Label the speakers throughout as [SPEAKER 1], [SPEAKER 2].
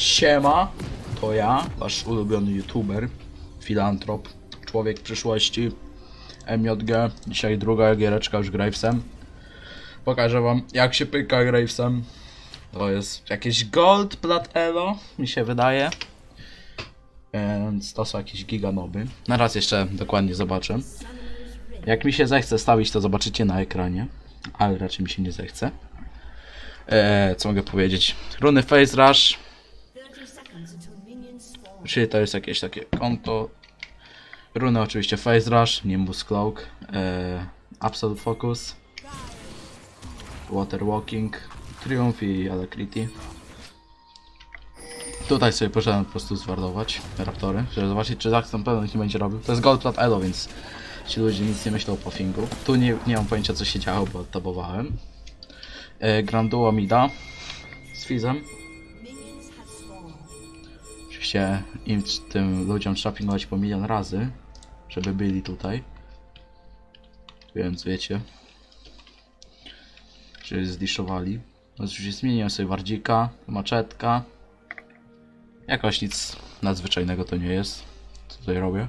[SPEAKER 1] Siema, to ja, wasz ulubiony youtuber, filantrop, człowiek przyszłości, MJG. Dzisiaj druga giereczka już Gravesem. Pokażę wam jak się pyka Gravesem. To jest jakieś Gold Plat Elo, mi się wydaje. Więc to są jakieś giganoby. Na raz jeszcze dokładnie zobaczę. Jak mi się zechce stawić, to zobaczycie na ekranie. Ale raczej mi się nie zechce. Eee, co mogę powiedzieć? Runy Face Rush. Czyli to jest jakieś takie konto. Runy oczywiście Face Rush, Nimbus Cloak, eee, Absolute Focus, Water Walking, Triumph i Alacrity. Tutaj sobie poszedłem po prostu zwardować Raptory, żeby zobaczyć czy Zax na pewno ich nie będzie robił. To jest Gold Plat Elo, więc ci ludzie nic nie myślą po fingu. Tu nie, nie mam pojęcia co się działo, bo tabowałem. E, Granduo Mida z Fizem. Oczywiście im tym ludziom trzeba pingować po milion razy, żeby byli tutaj. Więc wiecie. Że zdiszowali. No oczywiście zmieniłem sobie wardzika, maczetka. Jakoś nic nadzwyczajnego to nie jest. Co tutaj robię?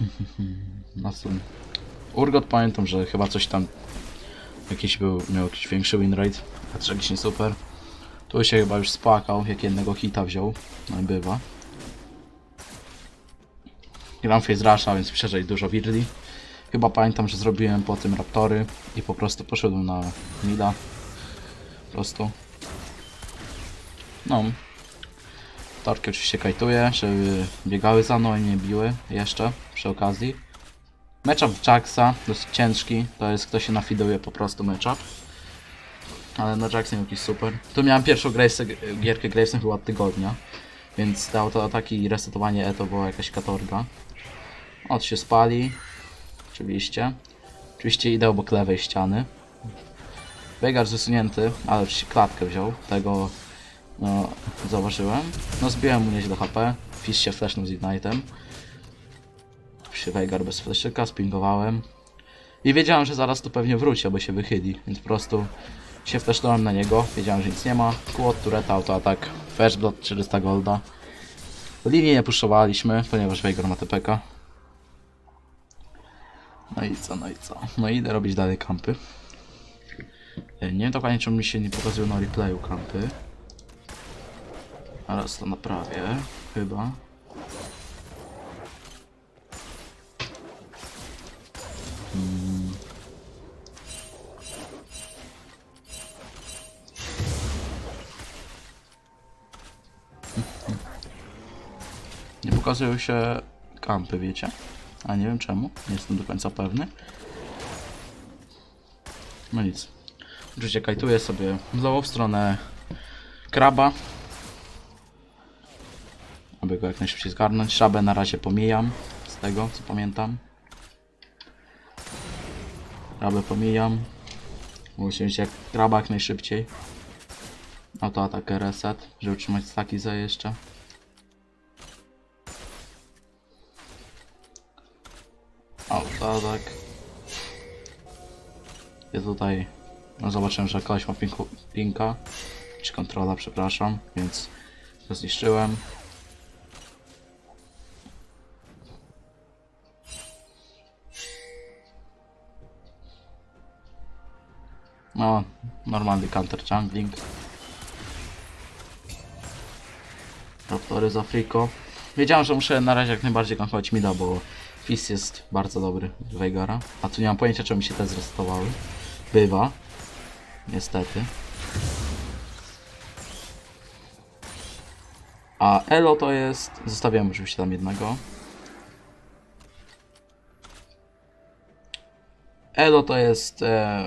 [SPEAKER 1] Na co? Urgot pamiętam, że chyba coś tam jakiś był, miał jakiś większy winrate, a tragicznie super. Tu się chyba już spłakał, jak jednego hita wziął, no i bywa. Gram face rusha, więc szerzej dużo wirli. Chyba pamiętam, że zrobiłem po tym raptory i po prostu poszedłem na mida. Po prostu. No. Torki oczywiście kajtuję, żeby biegały za mną i nie biły jeszcze przy okazji. Matchup Jacksa, dosyć ciężki, to jest kto się nafiduje po prostu matchup. Ale na Jackson jakiś super. Tu miałem pierwszą gierkę Gravesem chyba od tygodnia. Więc te autoataki i resetowanie E to była jakaś katorga. Od się spali. Oczywiście. Oczywiście idę obok lewej ściany. Biegar zasunięty, ale oczywiście klatkę wziął. Tego no, zauważyłem. No zbiłem mu nieźle HP. Fish się flashnął z Ignite'em. Się Veigar bez fleszyka, spingowałem. I wiedziałem, że zaraz tu pewnie wróci, albo się wychyli, więc po prostu się flesznąłem na niego. Wiedziałem, że nic nie ma. Quad, tureta, autoatak, first blood, 400 golda. Linii nie puszczowaliśmy, ponieważ Veigar ma TPK. No i co, no i co? No i idę robić dalej kampy. E, Nie wiem dokładnie, czemu mi się nie pokazują na replayu kampy. Teraz to naprawię, chyba. Nie pokazują się kampy, wiecie? A nie wiem czemu, nie jestem do końca pewny. No nic. Oczywiście kajtuję sobie w stronę kraba. Aby go jak najszybciej zgarnąć. Szabę na razie pomijam, z tego co pamiętam. Krabę pomijam. Muszę mieć jak kraba jak najszybciej. Oto atak reset, żeby utrzymać staki za jeszcze. O, to tak. Ja tutaj no zobaczyłem, że koleś ma pinku, pinka, czy kontrola, przepraszam, więc to zniszczyłem. No, normalny counter jungling. Raptory z Afriko. Wiedziałem, że muszę na razie jak najbardziej gankować mida, bo Fizz jest bardzo dobry Veigara. A tu nie mam pojęcia, czemu mi się te zresetowały. Bywa. Niestety. A Elo to jest... Zostawiam oczywiście tam jednego. Elo to jest... E...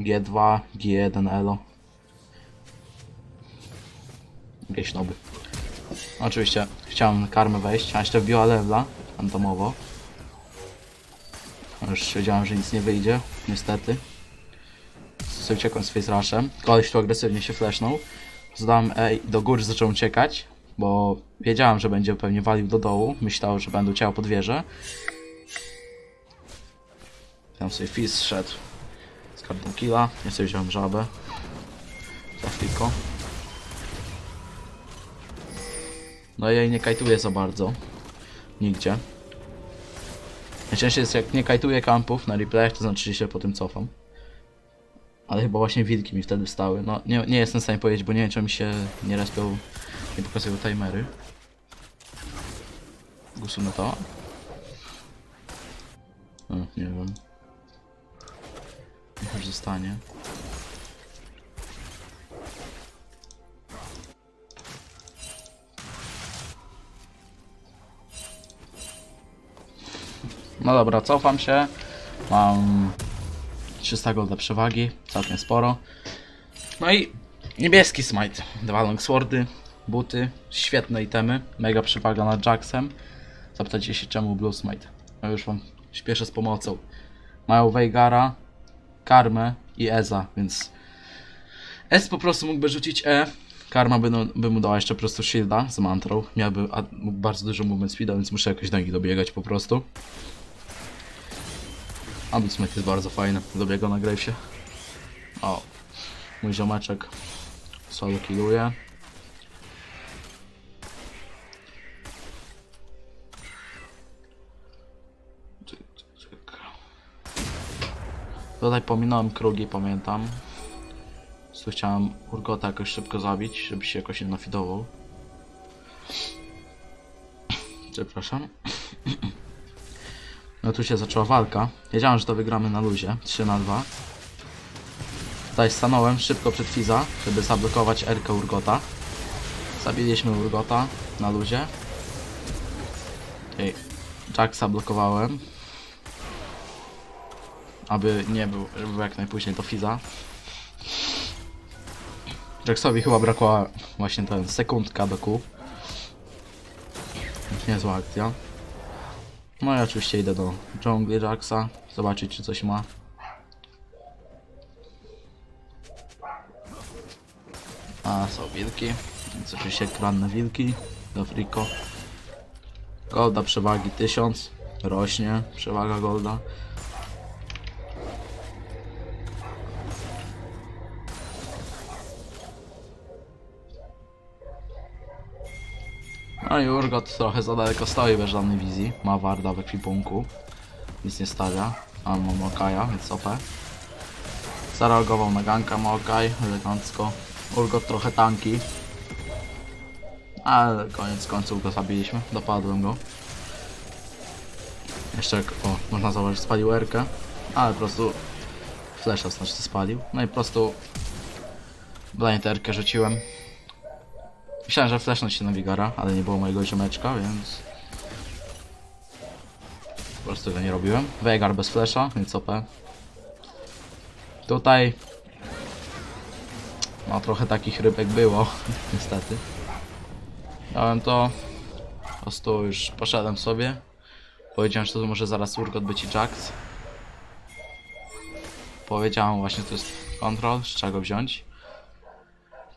[SPEAKER 1] G2, G1 Elo. Jakieś noby. Oczywiście chciałem karmę wejść, a jeszcze wbiła levela fantomowo. Już wiedziałem, że nic nie wyjdzie, niestety. Sobie uciekłem z face rushem. Koleś tu agresywnie się flashnął. Zdałem E do góry zaczął uciekać, bo wiedziałem, że będzie pewnie walił do dołu. Myślał, że będę uciekał pod wieżę. Tam sobie Fizz szedł z kartą killa. Ja sobie wziąłem żabę. Za. No ja jej nie kajtuję za bardzo. Nigdzie. Najczęściej jest jak nie kajtuję kampów na replayach, to znaczy się po tym cofam. Ale chyba właśnie wilki mi wtedy stały. No nie, nie jestem w stanie powiedzieć, bo nie wiem czy mi się nie respią, nie pokazują timery. Usunę to. O, nie wiem. Niech już zostanie. No dobra, cofam się. Mam 300 golda przewagi, całkiem sporo. No i niebieski smite. Dwa longswordy, buty, świetne itemy, mega przewaga nad Jacksem. Zapytacie się czemu Blue Smite. No już wam śpieszę z pomocą. Mają Veigara, Karmę i Eza, więc Ez po prostu mógłby rzucić E. Karma by, no, by mu dała jeszcze po prostu shielda z mantrą. Miałby a, bardzo dużo movement speeda, więc muszę jakoś do nich dobiegać po prostu. A Blue Smite jest bardzo fajny, lubię go na. O, mój ziomeczek solo killuje. Tutaj pominąłem krugi, pamiętam. Tu chciałem Urgota jakoś szybko zabić, żeby się jakoś nie nafidował. Przepraszam. No tu się zaczęła walka. Wiedziałem, że to wygramy na luzie. 3 na 2. Tutaj stanąłem szybko przed Fiza, żeby zablokować Erkę Urgota. Zabiliśmy Urgota na luzie. Ej, Jacksa blokowałem. Aby nie był, był jak najpóźniej do Fiza. Jacksowi chyba brakła właśnie ten sekundka do kół. Niezła akcja. No i oczywiście idę do dżungli Jacksa, zobaczyć czy coś ma. A, są wilki, więc oczywiście kranne wilki do Frico. Golda przewagi 1000, rośnie przewaga golda. No i Urgot trochę za daleko stoi bez żadnej wizji. Ma Warda w ekwipunku. Nic nie stawia. A mam Okaja, więc OP. Zareagował na ganka Maokaj, elegancko. Urgot trochę tanki. Ale koniec końców go zabiliśmy. Dopadłem go. Jeszcze jak, o, można zauważyć, spalił Erkę. Ale po prostu flesza znaczy spalił. No i po prostu blind Erkę rzuciłem. Myślałem, że flashnąć się na Wigara, ale nie było mojego ziomeczka, więc... Po prostu tego nie robiłem. Vegar bez flasha, więc OP. Tutaj... No trochę takich rybek było, niestety. Miałem to... Po prostu już poszedłem sobie. Powiedziałem, że to może zaraz Urgot być i Jax. Powiedziałem właśnie, to jest kontrol, z czego wziąć.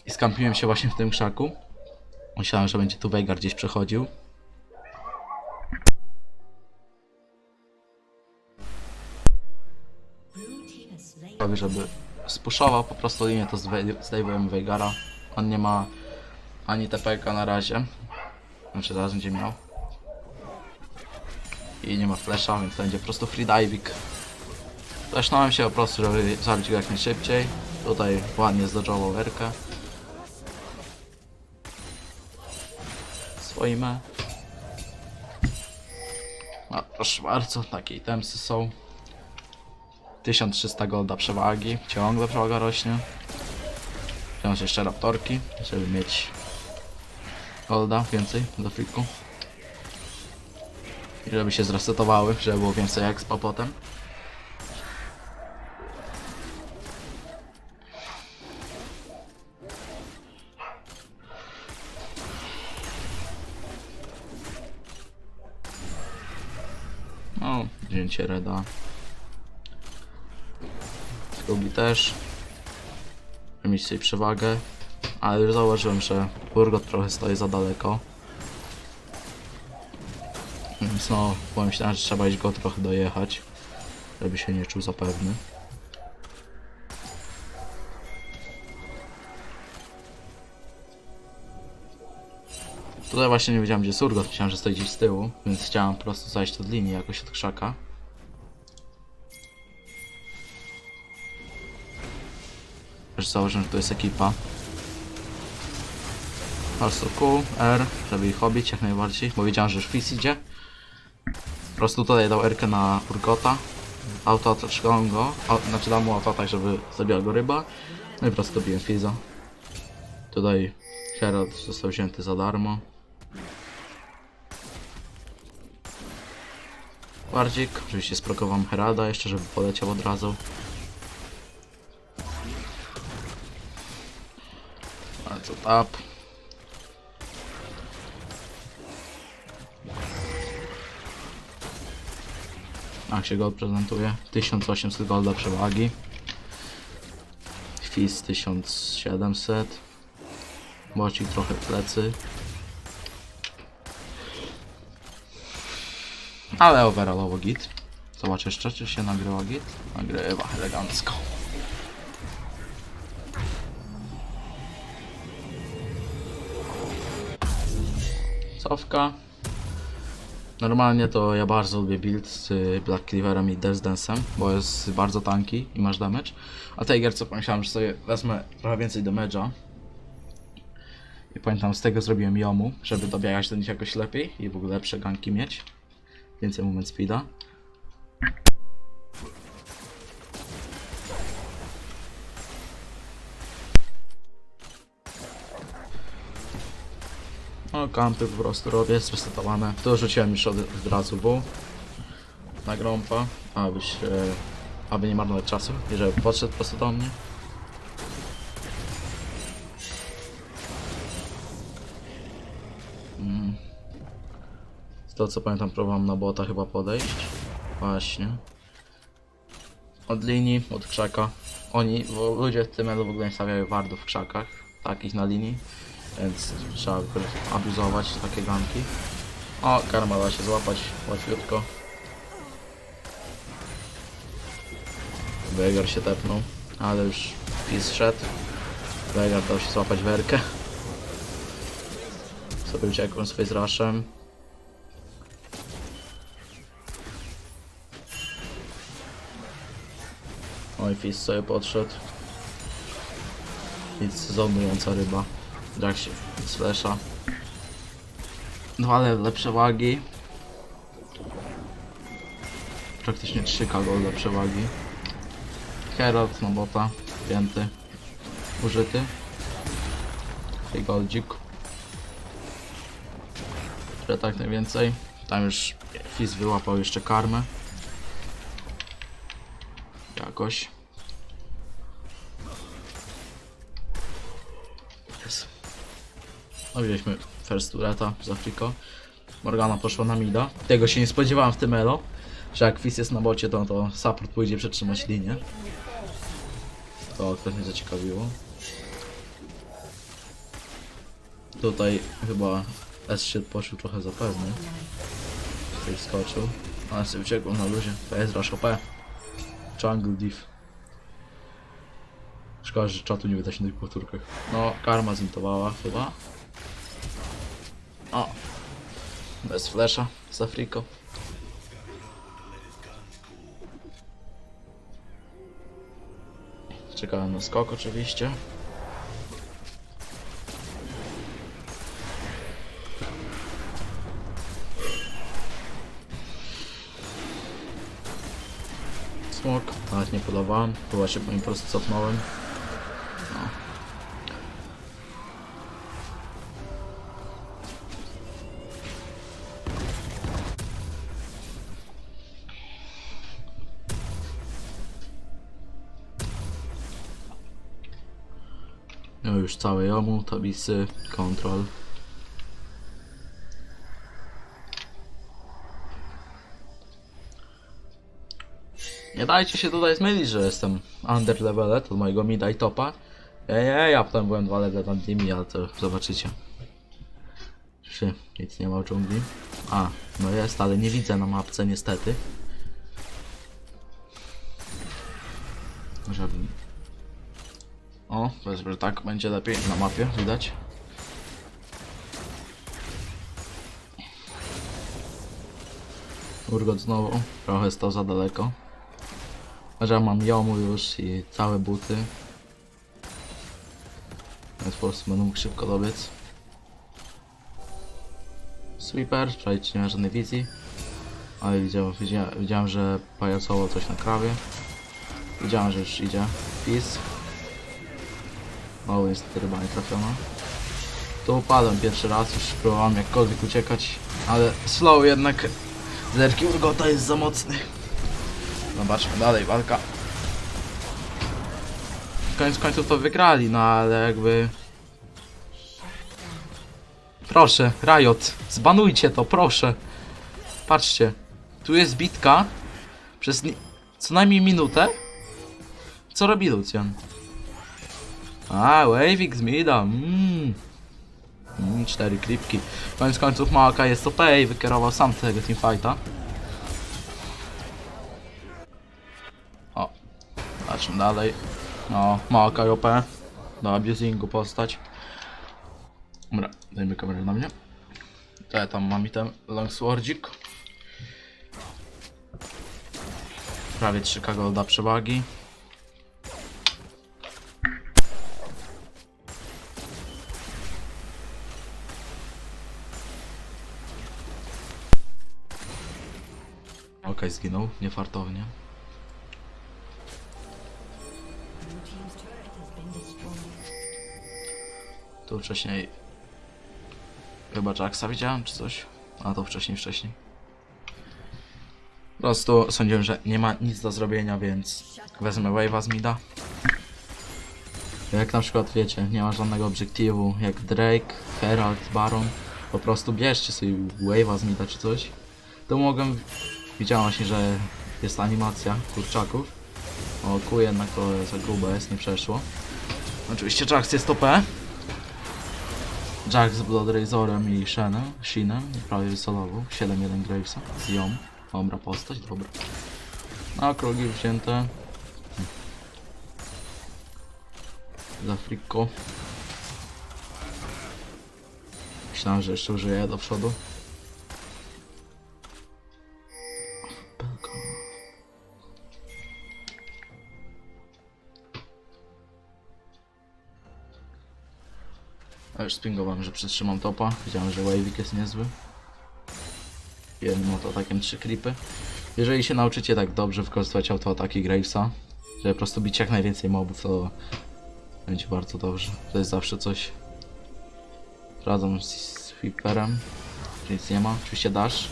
[SPEAKER 1] I skampiłem się właśnie w tym krzaku. Myślałem, że będzie tu Veigar gdzieś przechodził. Prawie, żeby spuszował po prostu linię, to zdejmujemy Veigara. On nie ma ani TPK na razie. Znaczy zaraz będzie miał. I nie ma flasha, więc będzie po prostu free diving. Flashnąłem się po prostu, żeby zabić go jak najszybciej. Tutaj ładnie zdodżował Erkę. Swoime. No, proszę bardzo, takie itemsy są. 1300 golda przewagi, ciągle przewaga rośnie. Wziąć jeszcze raptorki, żeby mieć golda więcej do fliku. I żeby się zresetowały, żeby było więcej expa potem. No, wzięcie reda. Skrugi też. Mieć sobie przewagę. Ale już zauważyłem, że Urgot trochę stoi za daleko. Więc no, pomyślałem, że trzeba iść go trochę dojechać. Żeby się nie czuł za Tutaj właśnie nie wiedziałem gdzie jest myślałem, że stoi gdzieś z tyłu, więc chciałem po prostu zajść od linii jakoś od krzaka. Już założę, że to jest ekipa. Po prostu Q, R, żeby ich obić jak najbardziej, bo wiedziałem, że Fizz idzie. Po prostu tutaj dał R na Urgota. Auto trzymałem go, a, znaczy dał mu auto tak, żeby zabiła go ryba. No i po prostu dobiłem Fizza. Tutaj Herald został wzięty za darmo. Bardzik, oczywiście sprokowałem Heralda jeszcze, żeby poleciał od razu. Ale co tap. Jak się gold prezentuje? 1800 golda przewagi. Fizz 1700. Bocik trochę plecy. Ale overallowo git. Zobaczę jeszcze, czy się nagrywa git. Nagrywa elegancko. Cofka. Normalnie to ja bardzo lubię build z y, Black Cleaverem i Death Dance'em, bo jest bardzo tanki i masz damage. A tej gierce pomyślałem, że sobie wezmę trochę więcej damage'a. I pamiętam, z tego zrobiłem Jomu, żeby dobiegać do nich jakoś lepiej i w ogóle lepsze ganki mieć. Więcej moment speeda. No, kampy po prostu robię, jest resetowane. To rzuciłem już od, od razu W na grąpa, abyś, e, aby nie marnować czasu i żeby podszedł po prostu do mnie. Tego co pamiętam, próbowałem na bota chyba podejść. Właśnie. Od linii, od krzaka. Oni, ludzie w tym elu w ogóle nie stawiają wardów w krzakach, takich na linii. Więc trzeba abuzować takie ganki. O, karma da się złapać łatwiutko. Vegar się tepnął, ale już Fizz szedł. Vegar dał się złapać werkę. Sobie uciekłem z Face Rushem. Fizz sobie podszedł. Fizz zonująca ryba. Jak się. No ale lepsze wagi. Praktycznie 3k golda przewagi. Herald na bota, pięty, użyty. I goldzik. Tyle tak najwięcej. Tam już Fizz wyłapał jeszcze karmę. Jakoś. No wzięliśmy first tureta z Afriko. Morgana poszła na mida. Tego się nie spodziewałem w tym elo. Że jak Fizz jest na bocie, to, to support pójdzie przetrzymać linię. To akurat mnie zaciekawiło. Tutaj chyba S się poczuł trochę zapewny. Tutaj wskoczył. Ale sobie uciekł na luzie. PS Rush OP. Jungle Div. Szkoda, że czatu nie widać na tych powtórkach. No, karma zintowała chyba. O! Bez flesza z Afriko. Czekałem na skok oczywiście. Smok, nawet nie podawałem, chyba się po nim po prostu cofnąłem. No już całe jomu, tabisy, kontrol. Nie dajcie się tutaj zmylić, że jestem under leveled od mojego mida i topa. Ej, ej, ja potem byłem dwa levele nad nimi, ale to zobaczycie. Czy nic nie ma w dżungli? A, no jest, ale nie widzę na mapce niestety. Żebym... O, powiedzmy, że tak będzie lepiej na mapie, widać. Urgot znowu, trochę stał za daleko. Że mam jomu już i całe buty. Więc po prostu będę mógł szybko dobiec. Sweeper, wczoraj nie ma żadnej wizji. Ale widziałem, widziałem, widziałem że pajacowo coś na krawie. Widziałem, że już idzie. Peace. O, jest ryba nie trafiona. Tu upadłem pierwszy raz, już próbowałem jakkolwiek uciekać, ale slow jednak. Zerki Urgota jest za mocny. Zobaczmy dalej, walka. Koniec końców to wygrali, no ale jakby... Proszę, Riot, zbanujcie to, proszę. Patrzcie, tu jest bitka przez co najmniej minutę. Co robi Lucian? A, Wavik z mida, mmm. Mm, cztery klipki. Koniec końców Małaka jest OP i wykierował sam tego teamfighta. O, zobaczmy dalej. No, Małaka i OP. Do abusingu postać. Dobra, dajmy kamerę na mnie. To ja tam mam i ten longswordzik. Prawie 3 golda przewagi. Okej, zginął, niefartownie. Tu wcześniej... Chyba Jacksa widziałem, czy coś? A to wcześniej, wcześniej. Po prostu sądziłem, że nie ma nic do zrobienia, więc wezmę wave'a z mida. Jak na przykład wiecie, nie ma żadnego obiektywu, jak Drake, Herald, Baron. Po prostu bierzcie sobie wave'a z mida czy coś. To mogłem... Widziałem właśnie, że jest animacja kurczaków. O, Q jednak to za grube jest, nie przeszło. Oczywiście Jax jest OP. Jax z Blood Razorem i Shenem, Shinem, prawie wysolował. 7-1 Gravesa z Yom. Dobra postać, dobra. A krogi wzięte. Za friko. Myślałem, że jeszcze użyję do przodu. A już spingowałem, że przytrzymam topa. Wiedziałem, że Wavik jest niezły. Jednym autoatakiem trzy creepy. Jeżeli się nauczycie tak dobrze wykorzystywać autoataki Gravesa, żeby po prostu bić jak najwięcej mobów, to będzie bardzo dobrze. To jest zawsze coś. Razem z Sweeperem, nic nie ma. Oczywiście dash,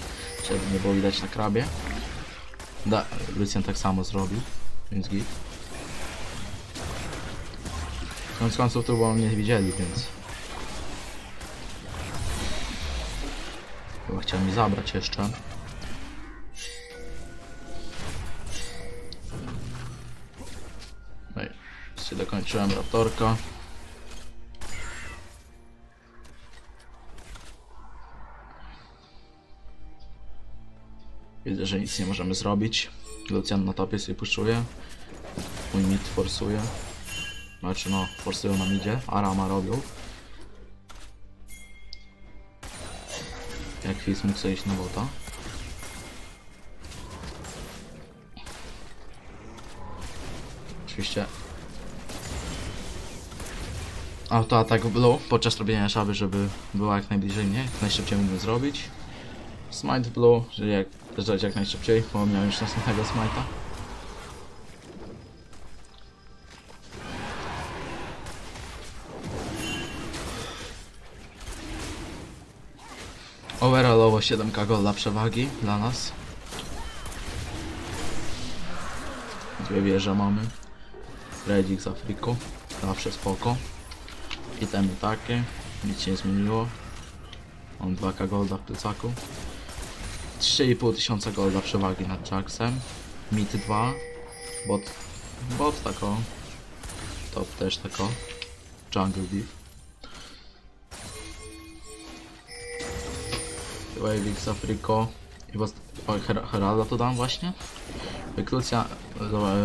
[SPEAKER 1] żeby nie było widać na krabie. Da, Lucian tak samo zrobił, więc git. Koniec końców to bo mnie widzieli, więc... Chyba chciał mi zabrać jeszcze. No i się dokończyłem raptorka. Widzę, że nic nie możemy zrobić. Lucian na topie sobie puszczuje. Mój mid forsuje. Znaczy no, forsują nam idzie. Arama robią. Jak Fizz mógł na bota. Oczywiście autoatak blue podczas robienia szaby, żeby była jak najbliżej mnie, jak najszybciej mógłbym zrobić. Smite blue, żeby jak, jak najszybciej, bo miałem już następnego smite'a. Overallowo 7k golda przewagi dla nas. Dwie wieże mamy. Redzik z Afriku. Zawsze spoko. Itemy takie. Nic się nie zmieniło. Mam 2k golda w plecaku. 3,5 tysiąca golda przewagi nad Jacksem. Mit 2. Bot. Bot tako. Top też tako. Jungle Beef. Wavix Afriko i was... Heralda to dam właśnie. Wyklucja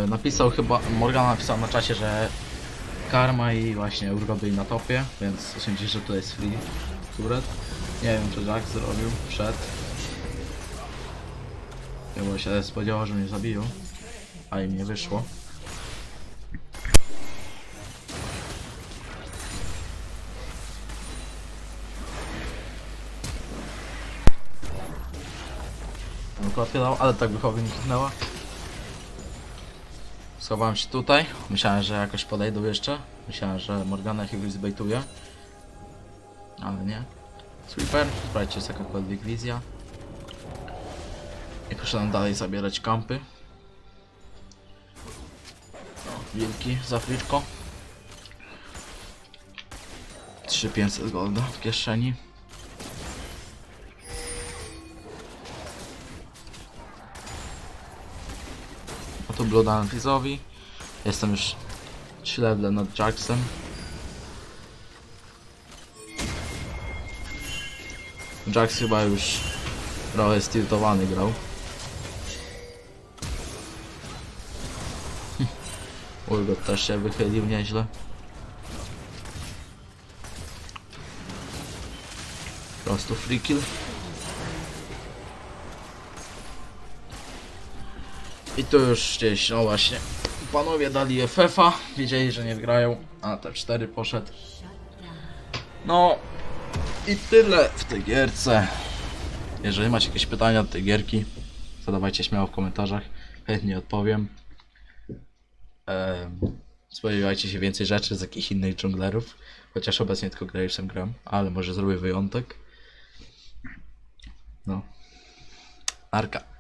[SPEAKER 1] napisał chyba, Morgan napisał na czacie, że Karma i właśnie Urgot byli na topie, więc sądzę, że to jest free turret. Nie wiem, czy Jack zrobił przed. Ja bo się spodziewał, że mnie zabiją. A im nie wyszło. Ale tak wychowy mi kichnęła. Schowałem się tutaj. Myślałem, że jakoś podejdą jeszcze. Myślałem, że Morgana jakiegoś zbejtuje. Ale nie. Sweeper, sprawdźcie jest jakakolwiek wizja. I poszedłem dalej zabierać kampy. O, wilki za friczko. 3500 golda w kieszeni. Tu Blood Fizowi. Jestem już 3 level nad Jacksem. Jax chyba już trochę stiltowany grał. Urgot też się wychylił nieźle. Po prostu free kill. I tu już gdzieś, no właśnie, panowie dali FF-a, wiedzieli, że nie wgrają, a te 4 poszedł. No i tyle w tej gierce. Jeżeli macie jakieś pytania do tej gierki, zadawajcie śmiało w komentarzach, chętnie odpowiem. Em, spodziewajcie się więcej rzeczy z jakichś innych dżunglerów, chociaż obecnie tylko Gravesem gram, ale może zrobię wyjątek. No. Arka.